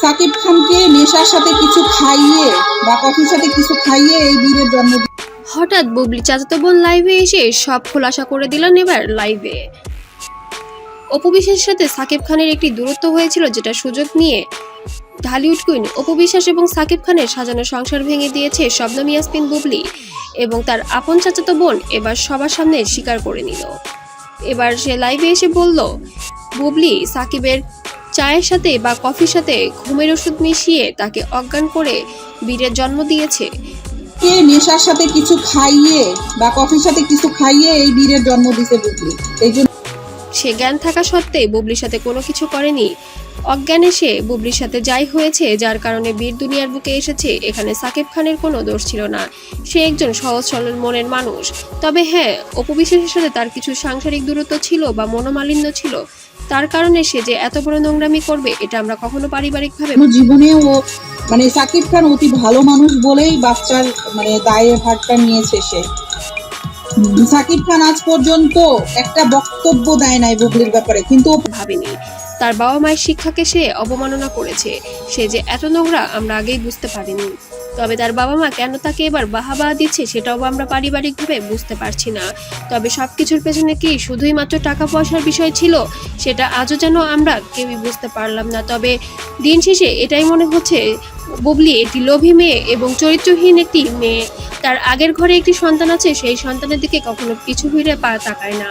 সাকিব খানকে নেশার সাথে কিছু খাইয়ে, বা কফির সাথে কিছু খাইয়ে এই বীরের জন্ম হঠাৎ বুবলি চাচাতো বোন লাইভে এসে সব খোলাসা করে দিলেন এবার লাইভে। অপবিশ্বাসের সাথে সাকিব খানের একটি দূরত্ব হয়েছিল যেটা সুযোগ নিয়ে ঢালিউড কুইন অপবিশ্বাস এবং সাকিব খানের সাজানো সংসার ভেঙে দিয়েছে শবনম ইয়াসমিন, বুবলি এবং তার আপন চাচাতো বোন এবার সবার সামনে স্বীকার করে নিল। এবার সে লাইভে এসে বলল, বুবলি, সাকিবের চায়ের সাথে বা কফির সাথে ঘুমের ওষুধ মিশিয়ে তাকে অজ্ঞান করে বীরের জন্ম দিয়েছে। কে নেশার সাথে কিছু খাইয়ে বা কফির সাথে কিছু খাইয়ে এই বীরের জন্ম দিতে বুঝলি? এই জন্য সে জ্ঞান থাকা সত্ত্বে বুবলির সাথে কোনো কিছু করেনি। অজ্ঞানে সে বুবলির সাথে যাই হয়েছে, যার কারণে বীর দুনিয়ার বুকে এসেছে, এখানে সাকিব খানের কোনো দোষ ছিল না। সে একজন সহজ সরল মনের মানুষ। তবে হ্যাঁ অপবিশ্বাসের সাথে তার কিছু সাংসারিক দূরত্ব ছিল বা মনোমালিন্য ছিল। তার কারণে সে যে এত বড় নোংরামি করবে, এটা আমরা কখনো পারিবারিকভাবে জীবনে ও মানে সাকিব খান অতি ভালো মানুষ বলেই বাচ্চার মানে দায়ের ভারটা নিয়েছে সে। সাকিব খান আজ পর্যন্ত একটা বক্তব্য দেয় নাই বুবলির ব্যাপারে, কিন্তু ভাবেনি। তার বাবা মায়ের শিক্ষাকে সে অবমাননা করেছে। সে যে এত নোংরা, আমরা আগেই বুঝতে পারিনি। তবে তার বাবা মা কেন তাকে এবার বাহাবা দিচ্ছে, সেটাও আমরা পারিবারিকভাবে বুঝতে পারছি না। তবে সব কিছুর পেছনে কি শুধুই মাত্র টাকা পয়সার বিষয় ছিল, সেটা আজও যেন আমরা কেউই বুঝতে পারলাম না। তবে দিন শেষে এটাই মনে হচ্ছে বুবলি একটি লোভী মেয়ে এবং চরিত্রহীন একটি মেয়ে। তার আগের ঘরে একটি সন্তান আছে, সেই সন্তানের দিকে কখনো পিছু ফিরে পা তাকায় না।